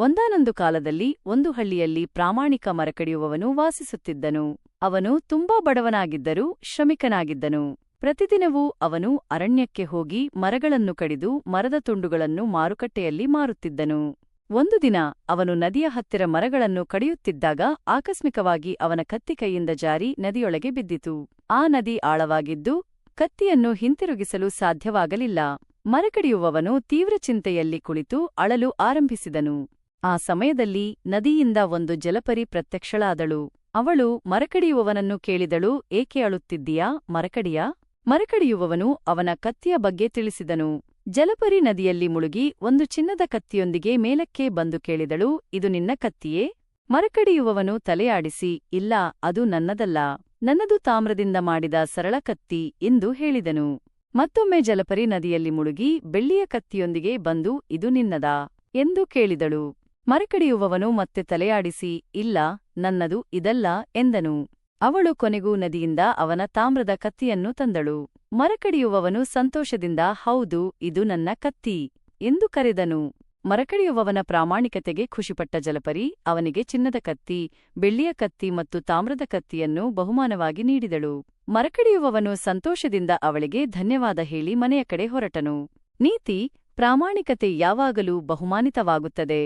ಒಂದಾನೊಂದು ಕಾಲದಲ್ಲಿ ಒಂದು ಹಳ್ಳಿಯಲ್ಲಿ ಪ್ರಾಮಾಣಿಕ ಮರಕಡಿಯುವವನು ವಾಸಿಸುತ್ತಿದ್ದನು. ಅವನು ತುಂಬಾ ಬಡವನಾಗಿದ್ದರೂ ಶ್ರಮಿಕನಾಗಿದ್ದನು. ಪ್ರತಿದಿನವೂ ಅವನು ಅರಣ್ಯಕ್ಕೆ ಹೋಗಿ ಮರಗಳನ್ನು ಕಡಿದು ಮರದ ತುಂಡುಗಳನ್ನು ಮಾರುಕಟ್ಟೆಯಲ್ಲಿ ಮಾರುತ್ತಿದ್ದನು. ಒಂದು ದಿನ ಅವನು ನದಿಯ ಹತ್ತಿರ ಮರಗಳನ್ನು ಕಡಿಯುತ್ತಿದ್ದಾಗ ಆಕಸ್ಮಿಕವಾಗಿ ಅವನ ಕತ್ತಿ ಕೈಯಿಂದ ಜಾರಿ ನದಿಯೊಳಗೆ ಬಿದ್ದಿತು. ಆ ನದಿ ಆಳವಾಗಿದ್ದು ಕತ್ತಿಯನ್ನು ಹಿಂತಿರುಗಿಸಲು ಸಾಧ್ಯವಾಗಲಿಲ್ಲ. ಮರಕಡಿಯುವವನು ತೀವ್ರ ಚಿಂತೆಯಲ್ಲಿ ಕುಳಿತು ಅಳಲು ಆರಂಭಿಸಿದನು. ಆ ಸಮಯದಲ್ಲಿ ನದಿಯಿಂದ ಒಂದು ಜಲಪರಿ ಪ್ರತ್ಯಕ್ಷಳಾದಳು. ಅವಳು, ಮರಕಡಿಯುವವನನ್ನು ಕೇಳಿದಳು, ಏಕೆ ಅಳುತ್ತಿದ್ದೀಯಾ, ಮರಕಡಿಯ? ಮರಕಡಿಯುವವನು ಅವನ ಕತ್ತಿಯ ಬಗ್ಗೆ ತಿಳಿಸಿದನು. ಜಲಪರಿ ನದಿಯಲ್ಲಿ ಮುಳುಗಿ ಒಂದು ಚಿನ್ನದ ಕತ್ತಿಯೊಂದಿಗೆ ಮೇಲಕ್ಕೆ ಬಂದು ಕೇಳಿದಳು, ಇದು ನಿನ್ನ ಕತ್ತಿಯೇ? ಮರಕಡಿಯುವವನು ತಲೆಯಾಡಿಸಿ, ಇಲ್ಲ, ಅದು ನನ್ನದಲ್ಲ. ನನ್ನದು ತಾಮ್ರದಿಂದ ಮಾಡಿದ ಸರಳ ಕತ್ತಿ ಎಂದು ಹೇಳಿದನು. ಮತ್ತೊಮ್ಮೆ ಜಲಪರಿ ನದಿಯಲ್ಲಿ ಮುಳುಗಿ ಬೆಳ್ಳಿಯ ಕತ್ತಿಯೊಂದಿಗೆ ಬಂದು, ಇದು ನಿನ್ನದಾ? ಎಂದು ಕೇಳಿದಳು. ಮರಕಡಿಯುವವನು ಮತ್ತೆ ತಲೆಯಾಡಿಸಿ, ಇಲ್ಲ, ನನ್ನದು ಇದಲ್ಲ ಎಂದನು. ಅವಳು ಕೊನೆಗೂ ನದಿಯಿಂದ ಅವನ ತಾಮ್ರದ ಕತ್ತಿಯನ್ನು ತಂದಳು. ಮರಕಡಿಯುವವನು ಸಂತೋಷದಿಂದ, ಹೌದು, ಇದು ನನ್ನ ಕತ್ತಿ ಎಂದು ಕರೆದನು. ಮರಕಡಿಯುವವನ ಪ್ರಾಮಾಣಿಕತೆಗೆ ಖುಷಿಪಟ್ಟ ಜಲಪರಿ ಅವನಿಗೆ ಚಿನ್ನದ ಕತ್ತಿ, ಬೆಳ್ಳಿಯ ಕತ್ತಿ ಮತ್ತು ತಾಮ್ರದ ಕತ್ತಿಯನ್ನು ಬಹುಮಾನವಾಗಿ ನೀಡಿದಳು. ಮರಕಡಿಯುವವನು ಸಂತೋಷದಿಂದ ಅವಳಿಗೆ ಧನ್ಯವಾದ ಹೇಳಿ ಮನೆಯ ಕಡೆ ಹೊರಟನು. ನೀತಿ, ಪ್ರಾಮಾಣಿಕತೆ ಯಾವಾಗಲೂ ಬಹುಮಾನಿತವಾಗುತ್ತದೆ.